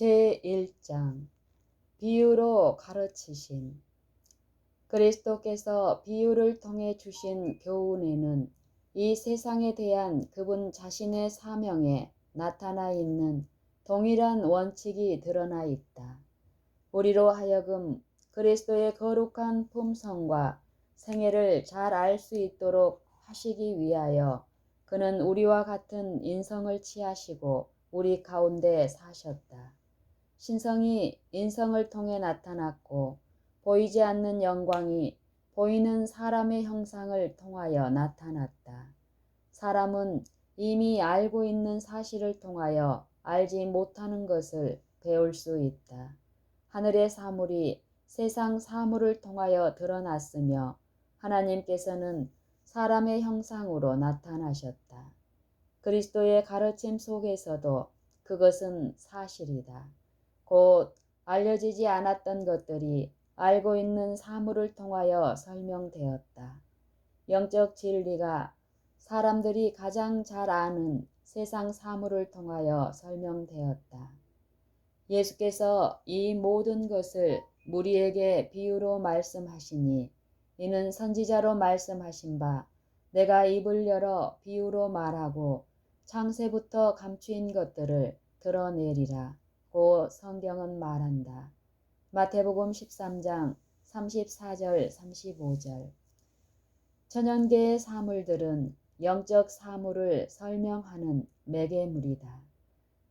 제1장 비유로 가르치심 그리스도께서 비유를 통해 주신 교훈에는 이 세상에 대한 그분 자신의 사명에 나타나 있는 동일한 원칙이 드러나 있다. 우리로 하여금 그리스도의 거룩한 품성과 생애를 잘 알 수 있도록 하시기 위하여 그는 우리와 같은 인성을 취하시고 우리 가운데 사셨다. 신성이 인성을 통해 나타났고 보이지 않는 영광이 보이는 사람의 형상을 통하여 나타났다. 사람은 이미 알고 있는 사실을 통하여 알지 못하는 것을 배울 수 있다. 하늘의 사물이 세상 사물을 통하여 드러났으며 하나님께서는 사람의 형상으로 나타나셨다. 그리스도의 가르침 속에서도 그것은 사실이다. 곧 알려지지 않았던 것들이 알고 있는 사물을 통하여 설명되었다. 영적 진리가 사람들이 가장 잘 아는 세상 사물을 통하여 설명되었다. 예수께서 이 모든 것을 무리에게 비유로 말씀하시니 이는 선지자로 말씀하신 바 내가 입을 열어 비유로 말하고 창세부터 감추인 것들을 드러내리라. 고 성경은 말한다. 마태복음 13장 34절 35절 천연계의 사물들은 영적 사물을 설명하는 매개물이다.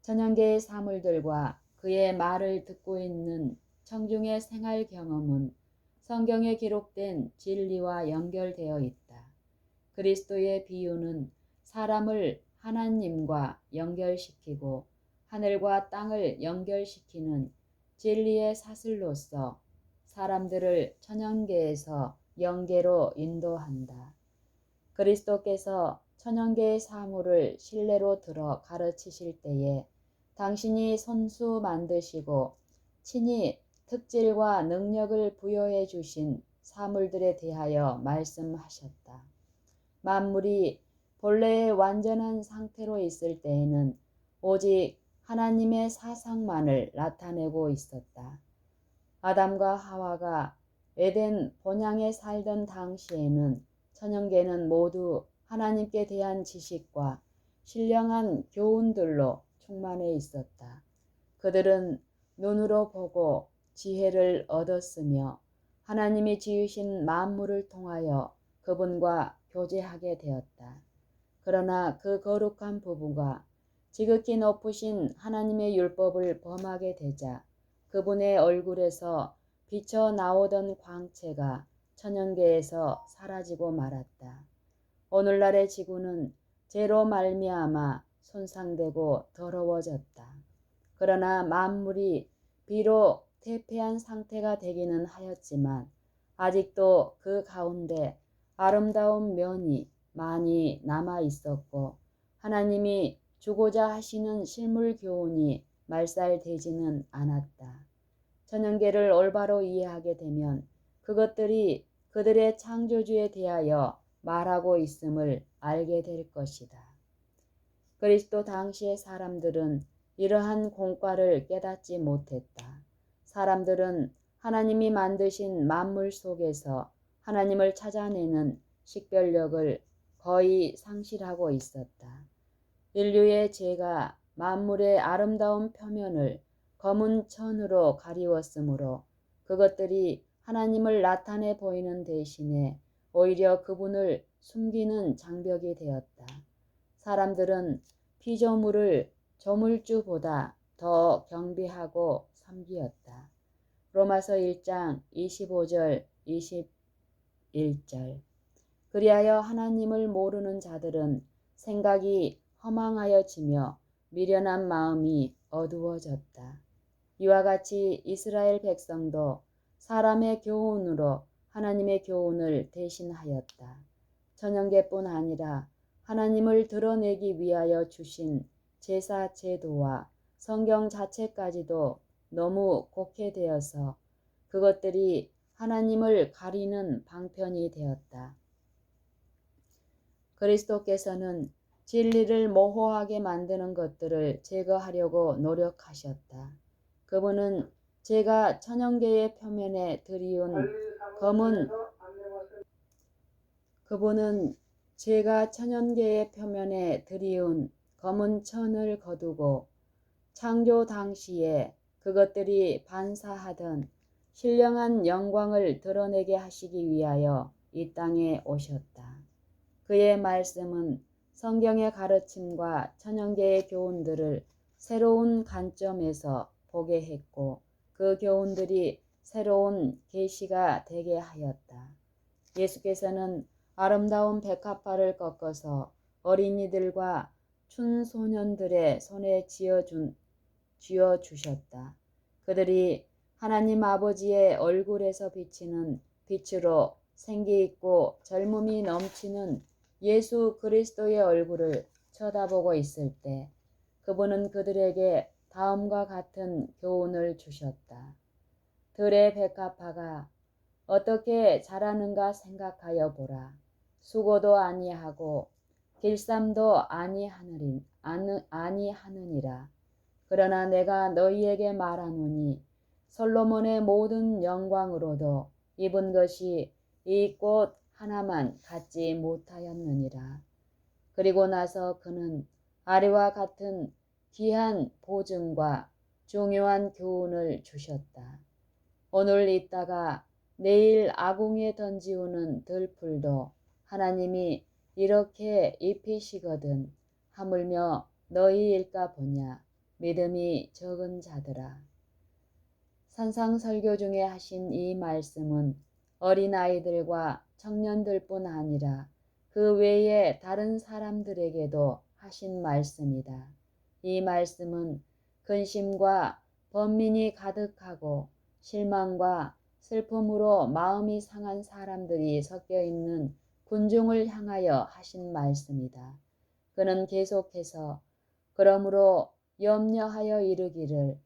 천연계의 사물들과 그의 말을 듣고 있는 청중의 생활 경험은 성경에 기록된 진리와 연결되어 있다. 그리스도의 비유는 사람을 하나님과 연결시키고 하늘과 땅을 연결시키는 진리의 사슬로서 사람들을 천연계에서 영계로 인도한다. 그리스도께서 천연계의 사물을 신뢰로 들어 가르치실 때에 당신이 손수 만드시고 친히 특질과 능력을 부여해 주신 사물들에 대하여 말씀하셨다. 만물이 본래의 완전한 상태로 있을 때에는 오직 하나님의 사상만을 나타내고 있었다. 아담과 하와가 에덴 본향에 살던 당시에는 천연계는 모두 하나님께 대한 지식과 신령한 교훈들로 충만해 있었다. 그들은 눈으로 보고 지혜를 얻었으며 하나님이 지으신 만물을 통하여 그분과 교제하게 되었다. 그러나 그 거룩한 부부가 지극히 높으신 하나님의 율법을 범하게 되자 그분의 얼굴에서 비쳐 나오던 광채가 천연계에서 사라지고 말았다. 오늘날의 지구는 죄로 말미암아 손상되고 더러워졌다. 그러나 만물이 비록 퇴폐한 상태가 되기는 하였지만 아직도 그 가운데 아름다운 면이 많이 남아 있었고 하나님이 주고자 하시는 실물 교훈이 말살되지는 않았다. 천연계를 올바로 이해하게 되면 그것들이 그들의 창조주에 대하여 말하고 있음을 알게 될 것이다. 그리스도 당시의 사람들은 이러한 공과를 깨닫지 못했다. 사람들은 하나님이 만드신 만물 속에서 하나님을 찾아내는 식별력을 거의 상실하고 있었다. 인류의 죄가 만물의 아름다운 표면을 검은 천으로 가리웠으므로 그것들이 하나님을 나타내 보이는 대신에 오히려 그분을 숨기는 장벽이 되었다. 사람들은 피조물을 조물주보다 더 경비하고 섬기었다. 로마서 1장 25절 21절 그리하여 하나님을 모르는 자들은 생각이 허망하여지며 미련한 마음이 어두워졌다. 이와 같이 이스라엘 백성도 사람의 교훈으로 하나님의 교훈을 대신하였다. 천연계뿐 아니라 하나님을 드러내기 위하여 주신 제사 제도와 성경 자체까지도 너무 곡해되어서 그것들이 하나님을 가리는 방편이 되었다. 그리스도께서는 진리를 모호하게 만드는 것들을 제거하려고 노력하셨다. 그분은 제가 천연계의 표면에 들이운 검은 그분은 제가 천연계의 표면에 들이운 검은 천을 거두고 창조 당시에 그것들이 반사하던 신령한 영광을 드러내게 하시기 위하여 이 땅에 오셨다. 그의 말씀은 성경의 가르침과 천연계의 교훈들을 새로운 관점에서 보게 했고 그 교훈들이 새로운 계시가 되게 하였다. 예수께서는 아름다운 백합화를 꺾어서 어린이들과 춘소년들의 손에 쥐어준, 쥐어주셨다. 그들이 하나님 아버지의 얼굴에서 비치는 빛으로 생기 있고 젊음이 넘치는 예수 그리스도의 얼굴을 쳐다보고 있을 때 그분은 그들에게 다음과 같은 교훈을 주셨다. 들의 백합화가 어떻게 자라는가 생각하여 보라. 수고도 아니하고 길쌈도 아니하느니 아니하느니라. 그러나 내가 너희에게 말하노니 솔로몬의 모든 영광으로도 입은 것이 이 꽃 하나만 갖지 못하였느니라. 그리고 나서 그는 아래와 같은 귀한 보증과 중요한 교훈을 주셨다. 오늘 있다가 내일 아궁이에 던지우는 들풀도 하나님이 이렇게 입히시거든 하물며 너희일까 보냐 믿음이 적은 자들아. 산상설교 중에 하신 이 말씀은 어린아이들과 청년들뿐 아니라 그 외에 다른 사람들에게도 하신 말씀이다. 이 말씀은 근심과 번민이 가득하고 실망과 슬픔으로 마음이 상한 사람들이 섞여 있는 군중을 향하여 하신 말씀이다. 그는 계속해서 그러므로 염려하여 이르기를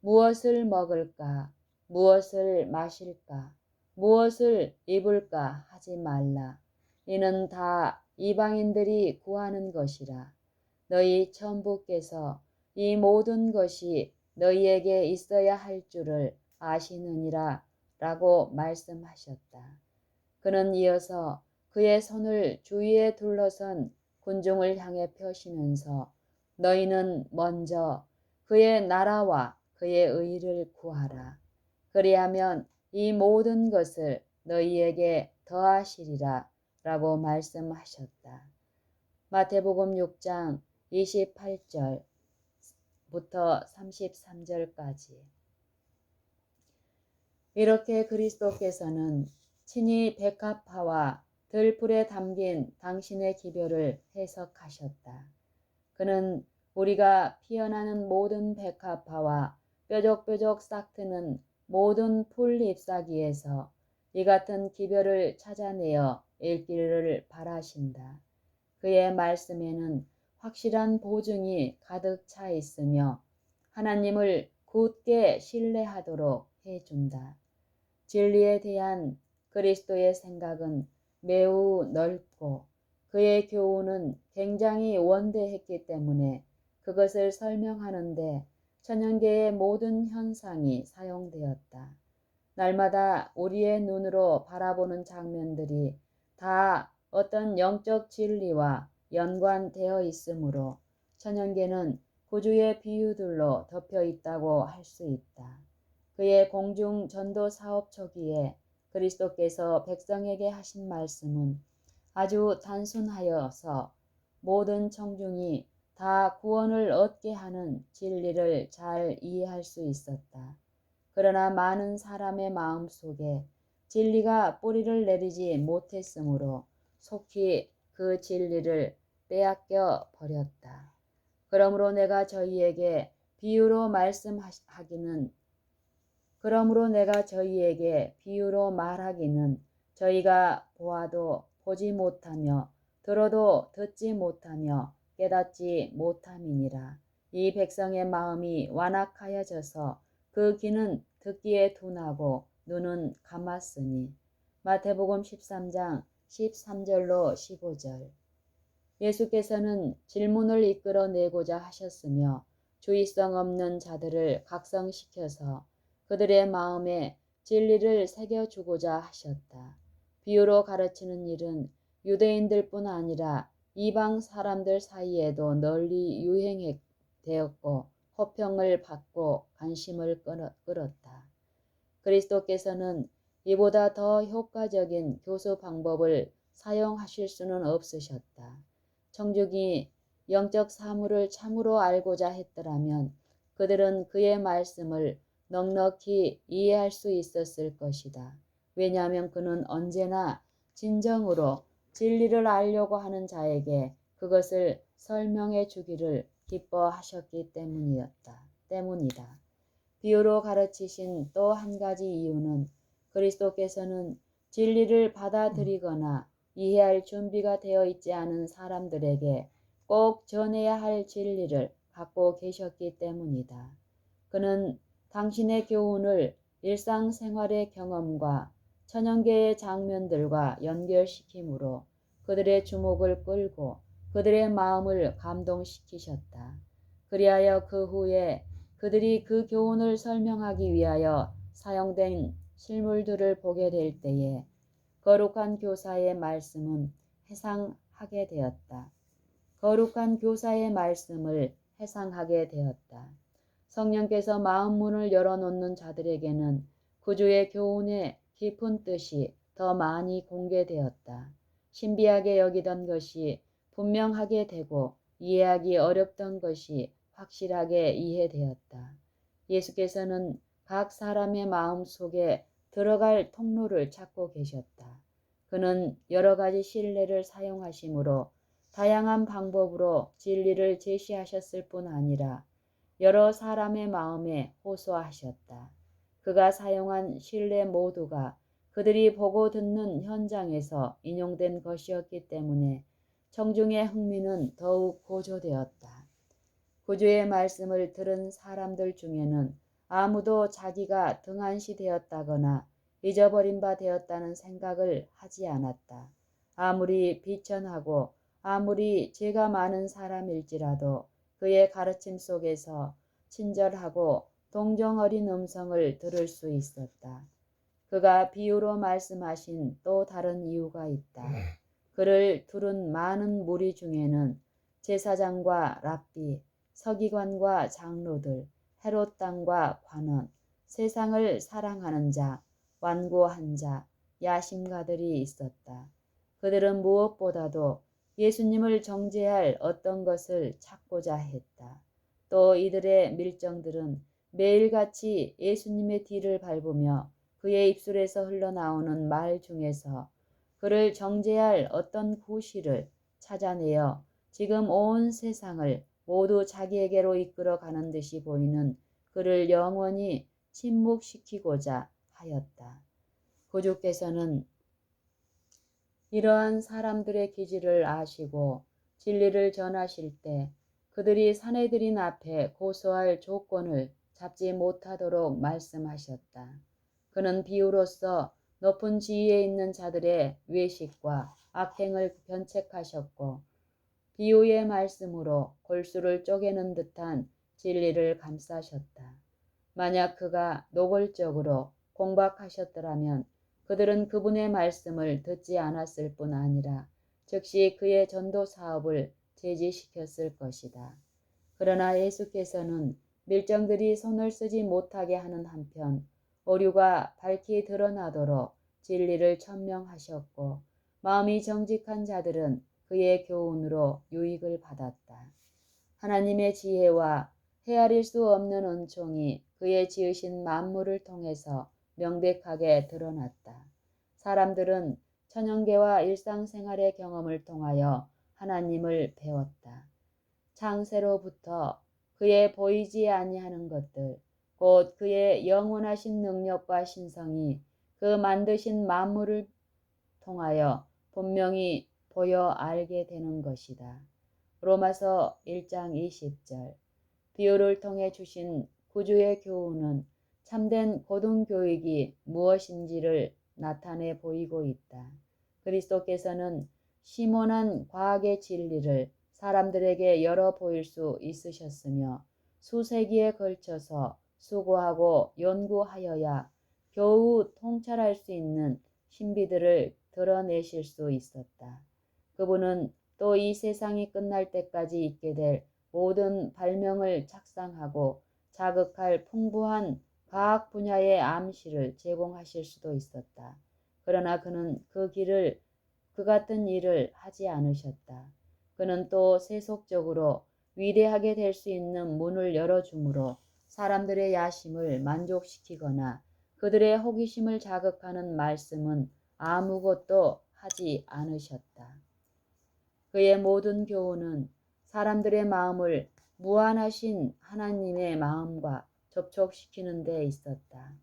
무엇을 먹을까, 무엇을 마실까, 무엇을 입을까 하지 말라. 이는 다 이방인들이 구하는 것이라. 너희 천부께서 이 모든 것이 너희에게 있어야 할 줄을 아시느니라 라고 말씀하셨다. 그는 이어서 그의 손을 주위에 둘러선 군중을 향해 펴시면서 너희는 먼저 그의 나라와 그의 의를 구하라. 그리하면 이 모든 것을 너희에게 더하시리라 라고 말씀하셨다. 마태복음 6장 28절부터 33절까지 이렇게 그리스도께서는 친히 백합화와 들풀에 담긴 당신의 기별을 해석하셨다. 그는 우리가 피어나는 모든 백합화와 뾰족뾰족 싹트는 모든 풀 잎사귀에서 이 같은 기별을 찾아내어 읽기를 바라신다. 그의 말씀에는 확실한 보증이 가득 차 있으며 하나님을 굳게 신뢰하도록 해준다. 진리에 대한 그리스도의 생각은 매우 넓고 그의 교훈은 굉장히 원대했기 때문에 그것을 설명하는데 천연계의 모든 현상이 사용되었다. 날마다 우리의 눈으로 바라보는 장면들이 다 어떤 영적 진리와 연관되어 있으므로 천연계는 구주의 비유들로 덮여 있다고 할 수 있다. 그의 공중 전도 사업 초기에 그리스도께서 백성에게 하신 말씀은 아주 단순하여서 모든 청중이 다 구원을 얻게 하는 진리를 잘 이해할 수 있었다. 그러나 많은 사람의 마음 속에 진리가 뿌리를 내리지 못했으므로 속히 그 진리를 빼앗겨 버렸다. 그러므로 내가 저희에게 비유로 말씀하기는 그러므로 내가 저희에게 비유로 말하기는 저희가 보아도 보지 못하며 들어도 듣지 못하며 깨닫지 못함이니라. 이 백성의 마음이 완악하여져서 그 귀는 듣기에 둔하고 눈은 감았으니. 마태복음 13장 13절로 15절. 예수께서는 질문을 이끌어내고자 하셨으며 주의성 없는 자들을 각성시켜서 그들의 마음에 진리를 새겨주고자 하셨다. 비유로 가르치는 일은 유대인들뿐 아니라 이방 사람들 사이에도 널리 유행되었고 호평을 받고 관심을 끌었다. 그리스도께서는 이보다 더 효과적인 교수 방법을 사용하실 수는 없으셨다. 청중이 영적 사물을 참으로 알고자 했더라면 그들은 그의 말씀을 넉넉히 이해할 수 있었을 것이다. 왜냐하면 그는 언제나 진정으로 진리를 알려고 하는 자에게 그것을 설명해 주기를 기뻐하셨기 때문이었다. 때문이다. 비유로 가르치신 또 한 가지 이유는 그리스도께서는 진리를 받아들이거나 이해할 준비가 되어 있지 않은 사람들에게 꼭 전해야 할 진리를 갖고 계셨기 때문이다. 그는 당신의 교훈을 일상생활의 경험과 천연계의 장면들과 연결시키므로 그들의 주목을 끌고 그들의 마음을 감동시키셨다. 그리하여 그 후에 그들이 그 교훈을 설명하기 위하여 사용된 실물들을 보게 될 때에 거룩한 교사의 말씀은 해상하게 되었다. 거룩한 교사의 말씀을 해상하게 되었다. 성령께서 마음 문을 열어놓는 자들에게는 구주의 교훈의 깊은 뜻이 더 많이 공개되었다. 신비하게 여기던 것이 분명하게 되고 이해하기 어렵던 것이 확실하게 이해되었다. 예수께서는 각 사람의 마음 속에 들어갈 통로를 찾고 계셨다. 그는 여러 가지 신뢰를 사용하시므로 다양한 방법으로 진리를 제시하셨을 뿐 아니라 여러 사람의 마음에 호소하셨다. 그가 사용한 신뢰 모두가 그들이 보고 듣는 현장에서 인용된 것이었기 때문에 청중의 흥미는 더욱 고조되었다. 구주의 말씀을 들은 사람들 중에는 아무도 자기가 등한시 되었다거나 잊어버린 바 되었다는 생각을 하지 않았다. 아무리 비천하고 아무리 죄가 많은 사람일지라도 그의 가르침 속에서 친절하고 동정 어린 음성을 들을 수 있었다. 그가 비유로 말씀하신 또 다른 이유가 있다. 그를 두른 많은 무리 중에는 제사장과 랍비, 서기관과 장로들, 헤롯 땅과 관원, 세상을 사랑하는 자, 완고한 자, 야심가들이 있었다. 그들은 무엇보다도 예수님을 정죄할 어떤 것을 찾고자 했다. 또 이들의 밀정들은 매일같이 예수님의 뒤를 밟으며 그의 입술에서 흘러나오는 말 중에서 그를 정죄할 어떤 구실을 찾아내어 지금 온 세상을 모두 자기에게로 이끌어 가는 듯이 보이는 그를 영원히 침묵시키고자 하였다. 구주께서는 이러한 사람들의 기질을 아시고 진리를 전하실 때 그들이 사내들인 앞에 고소할 조건을 잡지 못하도록 말씀하셨다. 그는 비유로서 높은 지위에 있는 자들의 외식과 악행을 변책하셨고 비유의 말씀으로 골수를 쪼개는 듯한 진리를 감싸셨다. 만약 그가 노골적으로 공박하셨더라면 그들은 그분의 말씀을 듣지 않았을 뿐 아니라 즉시 그의 전도 사업을 제지시켰을 것이다. 그러나 예수께서는 밀정들이 손을 쓰지 못하게 하는 한편 오류가 밝히 드러나도록 진리를 천명하셨고 마음이 정직한 자들은 그의 교훈으로 유익을 받았다. 하나님의 지혜와 헤아릴 수 없는 은총이 그의 지으신 만물을 통해서 명백하게 드러났다. 사람들은 천연계와 일상생활의 경험을 통하여 하나님을 배웠다. 창세로부터 그의 보이지 아니하는 것들, 곧 그의 영원하신 능력과 신성이 그 만드신 만물을 통하여 분명히 보여 알게 되는 것이다. 로마서 1장 20절 비유를 통해 주신 구주의 교훈은 참된 고등교육이 무엇인지를 나타내 보이고 있다. 그리스도께서는 심원한 과학의 진리를 사람들에게 열어 보일 수 있으셨으며 수세기에 걸쳐서 수고하고 연구하여야 겨우 통찰할 수 있는 신비들을 드러내실 수 있었다. 그분은 또 이 세상이 끝날 때까지 있게 될 모든 발명을 착상하고 자극할 풍부한 과학 분야의 암시를 제공하실 수도 있었다. 그러나 그는 그 길을 그 같은 일을 하지 않으셨다. 그는 또 세속적으로 위대하게 될 수 있는 문을 열어주므로 사람들의 야심을 만족시키거나 그들의 호기심을 자극하는 말씀은 아무것도 하지 않으셨다. 그의 모든 교훈은 사람들의 마음을 무한하신 하나님의 마음과 접촉시키는 데 있었다.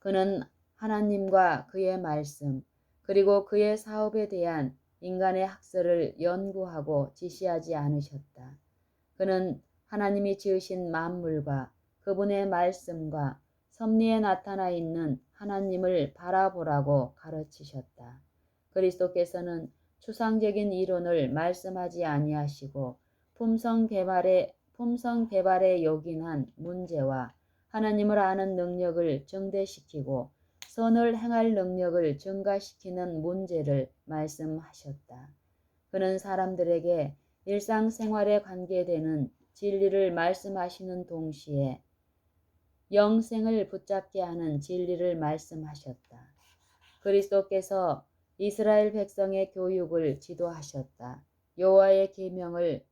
그는 하나님과 그의 말씀, 그리고 그의 사업에 대한 인간의 학설을 연구하고 지시하지 않으셨다. 그는 하나님이 지으신 만물과 그분의 말씀과 섭리에 나타나 있는 하나님을 바라보라고 가르치셨다. 그리스도께서는 추상적인 이론을 말씀하지 아니하시고 품성 개발에 품성 개발에 요긴한 문제와 하나님을 아는 능력을 증대시키고 선을 행할 능력을 증가시키는 문제를 말씀하셨다. 그는 사람들에게 일상생활에 관계되는 진리를 말씀하시는 동시에 영생을 붙잡게 하는 진리를 말씀하셨다. 그리스도께서 이스라엘 백성의 교육을 지도하셨다. 여호와의 계명을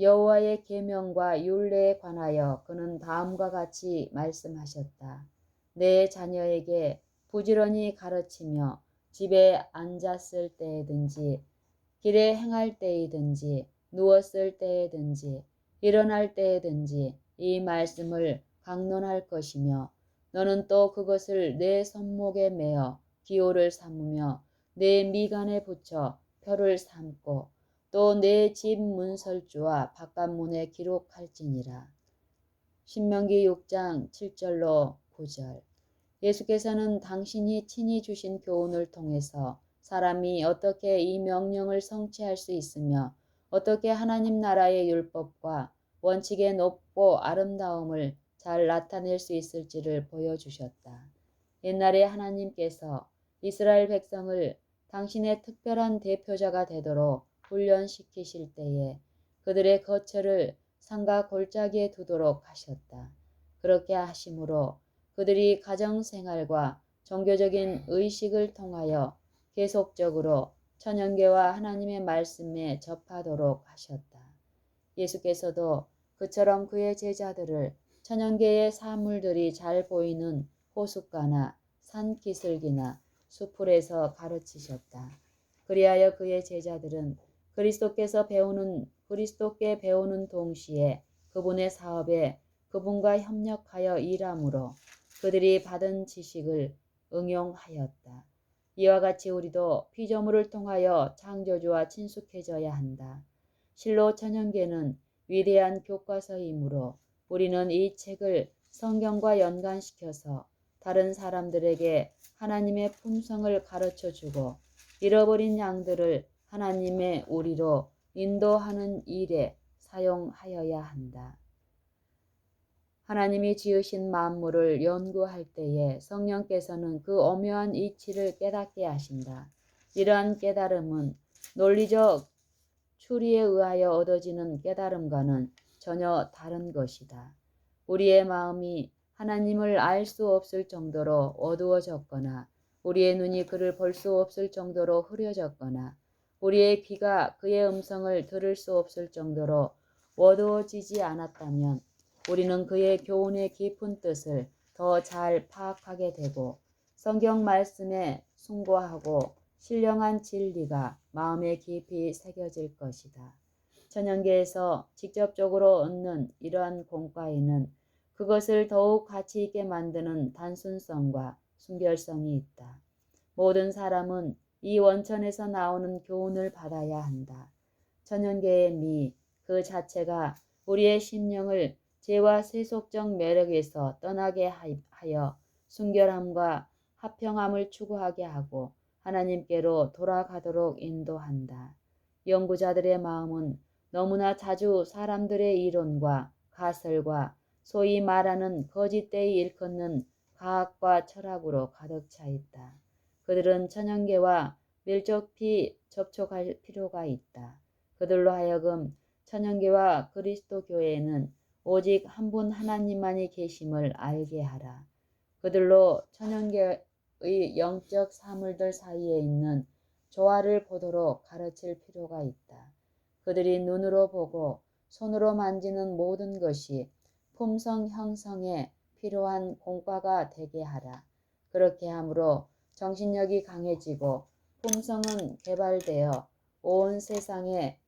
여호와의 계명과 율례에 관하여 그는 다음과 같이 말씀하셨다. 내 자녀에게 부지런히 가르치며 집에 앉았을 때든지 길에 행할 때이든지 누웠을 때든지 일어날 때든지 이 말씀을 강론할 것이며 너는 또 그것을 내 손목에 매어 기호를 삼으며 내 미간에 붙여 표를 삼고 또 내 집 문설주와 바깥문에 기록할지니라. 신명기 6장 7절로 9절 예수께서는 당신이 친히 주신 교훈을 통해서 사람이 어떻게 이 명령을 성취할 수 있으며 어떻게 하나님 나라의 율법과 원칙의 높고 아름다움을 잘 나타낼 수 있을지를 보여주셨다. 옛날에 하나님께서 이스라엘 백성을 당신의 특별한 대표자가 되도록 훈련시키실 때에 그들의 거처를 산과 골짜기에 두도록 하셨다. 그렇게 하심으로 그들이 가정생활과 종교적인 의식을 통하여 계속적으로 천연계와 하나님의 말씀에 접하도록 하셨다. 예수께서도 그처럼 그의 제자들을 천연계의 사물들이 잘 보이는 호숫가나 산기슭이나 수풀에서 가르치셨다. 그리하여 그의 제자들은 그리스도께서 배우는 그리스도께 배우는 동시에 그분의 사업에 그분과 협력하여 일함으로 그들이 받은 지식을 응용하였다. 이와 같이 우리도 피조물을 통하여 창조주와 친숙해져야 한다. 실로 천연계는 위대한 교과서이므로 우리는 이 책을 성경과 연관시켜서 다른 사람들에게 하나님의 품성을 가르쳐 주고 잃어버린 양들을 하나님의 우리로 인도하는 일에 사용하여야 한다. 하나님이 지으신 만물을 연구할 때에 성령께서는 그 오묘한 이치를 깨닫게 하신다. 이러한 깨달음은 논리적 추리에 의하여 얻어지는 깨달음과는 전혀 다른 것이다. 우리의 마음이 하나님을 알 수 없을 정도로 어두워졌거나 우리의 눈이 그를 볼 수 없을 정도로 흐려졌거나 우리의 귀가 그의 음성을 들을 수 없을 정도로 어두워지지 않았다면 우리는 그의 교훈의 깊은 뜻을 더 잘 파악하게 되고 성경 말씀에 숭고하고 신령한 진리가 마음에 깊이 새겨질 것이다. 천연계에서 직접적으로 얻는 이러한 공과에는 그것을 더욱 가치 있게 만드는 단순성과 순결성이 있다. 모든 사람은 이 원천에서 나오는 교훈을 받아야 한다. 천연계의 미, 그 자체가 우리의 심령을 죄와 세속적 매력에서 떠나게 하여 순결함과 화평함을 추구하게 하고 하나님께로 돌아가도록 인도한다. 연구자들의 마음은 너무나 자주 사람들의 이론과 가설과 소위 말하는 거짓되이 일컫는 과학과 철학으로 가득 차 있다. 그들은 천연계와 밀접히 접촉할 필요가 있다. 그들로 하여금 천연계와 그리스도 교회에는 오직 한 분 하나님만이 계심을 알게 하라. 그들로 천연계의 영적 사물들 사이에 있는 조화를 보도록 가르칠 필요가 있다. 그들이 눈으로 보고 손으로 만지는 모든 것이 품성 형성에 필요한 공과가 되게 하라. 그렇게 함으로 정신력이 강해지고 품성은 개발되어 온 세상에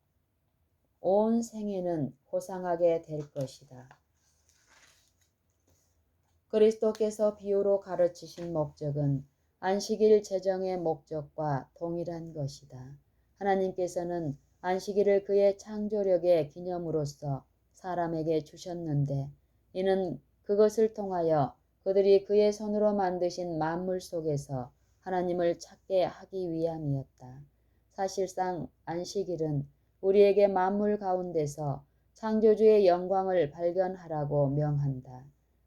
온 생에는 고상하게 될 것이다. 그리스도께서 비유로 가르치신 목적은 안식일 제정의 목적과 동일한 것이다. 하나님께서는 안식일을 그의 창조력의 기념으로서 사람에게 주셨는데 이는 그것을 통하여 그들이 그의 손으로 만드신 만물 속에서 하나님을 찾게 하기 위함이었다. 사실상 안식일은 우리에게 만물 가운데서 창조주의 영광을 발견하라고 명한다.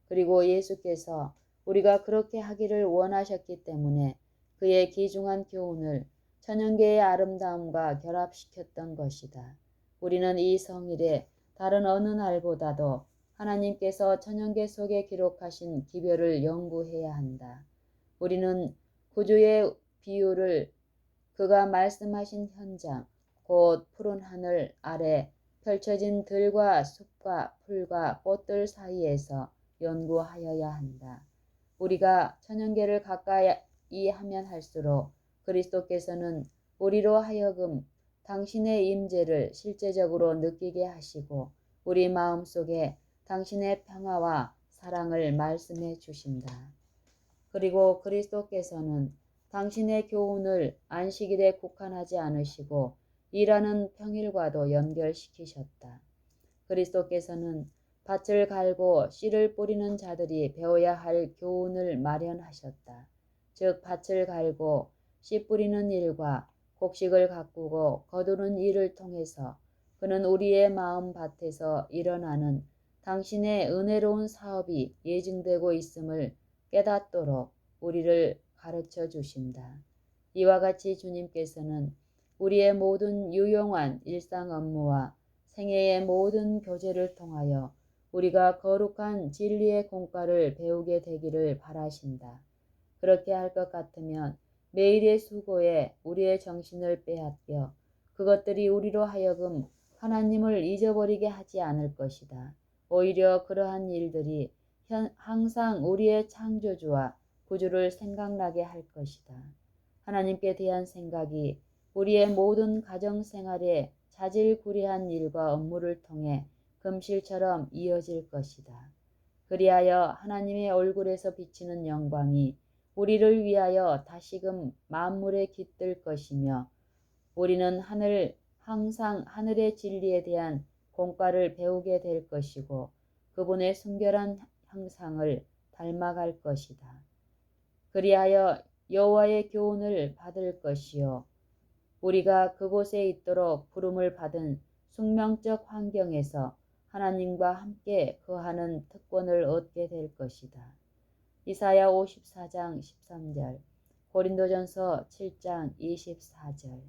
그리고 예수께서 우리가 그렇게 하기를 원하셨기 때문에 그의 귀중한 교훈을 천연계의 아름다움과 결합시켰던 것이다. 우리는 이 성일에 다른 어느 날보다도 하나님께서 천연계 속에 기록하신 기별을 연구해야 한다. 우리는 구주의 비유를 그가 말씀하신 현장, 곧 푸른 하늘 아래 펼쳐진 들과 숲과 풀과 꽃들 사이에서 연구하여야 한다. 우리가 천연계를 가까이 하면 할수록 그리스도께서는 우리로 하여금 당신의 임재를 실제적으로 느끼게 하시고 우리 마음 속에 당신의 평화와 사랑을 말씀해 주신다. 그리고 그리스도께서는 당신의 교훈을 안식일에 국한하지 않으시고 일하는 평일과도 연결시키셨다. 그리스도께서는 밭을 갈고 씨를 뿌리는 자들이 배워야 할 교훈을 마련하셨다. 즉 밭을 갈고 씨 뿌리는 일과 곡식을 가꾸고 거두는 일을 통해서 그는 우리의 마음 밭에서 일어나는 당신의 은혜로운 사업이 예증되고 있음을 깨닫도록 우리를 가르쳐 주신다. 이와 같이 주님께서는 우리의 모든 유용한 일상 업무와 생애의 모든 교제를 통하여 우리가 거룩한 진리의 공과를 배우게 되기를 바라신다. 그렇게 할 것 같으면 매일의 수고에 우리의 정신을 빼앗겨 그것들이 우리로 하여금 하나님을 잊어버리게 하지 않을 것이다. 오히려 그러한 일들이 항상 우리의 창조주와 구주를 생각나게 할 것이다. 하나님께 대한 생각이 우리의 모든 가정 생활에 자질구레한 일과 업무를 통해 금실처럼 이어질 것이다. 그리하여 하나님의 얼굴에서 비치는 영광이 우리를 위하여 다시금 만물에 깃들 것이며 우리는 하늘 항상 하늘의 진리에 대한 공과를 배우게 될 것이고 그분의 순결한 형상을 닮아갈 것이다. 그리하여 여호와의 교훈을 받을 것이요 우리가 그곳에 있도록 부름을 받은 숙명적 환경에서 하나님과 함께 거하는 특권을 얻게 될 것이다. 이사야 54장 13절 고린도전서 7장 24절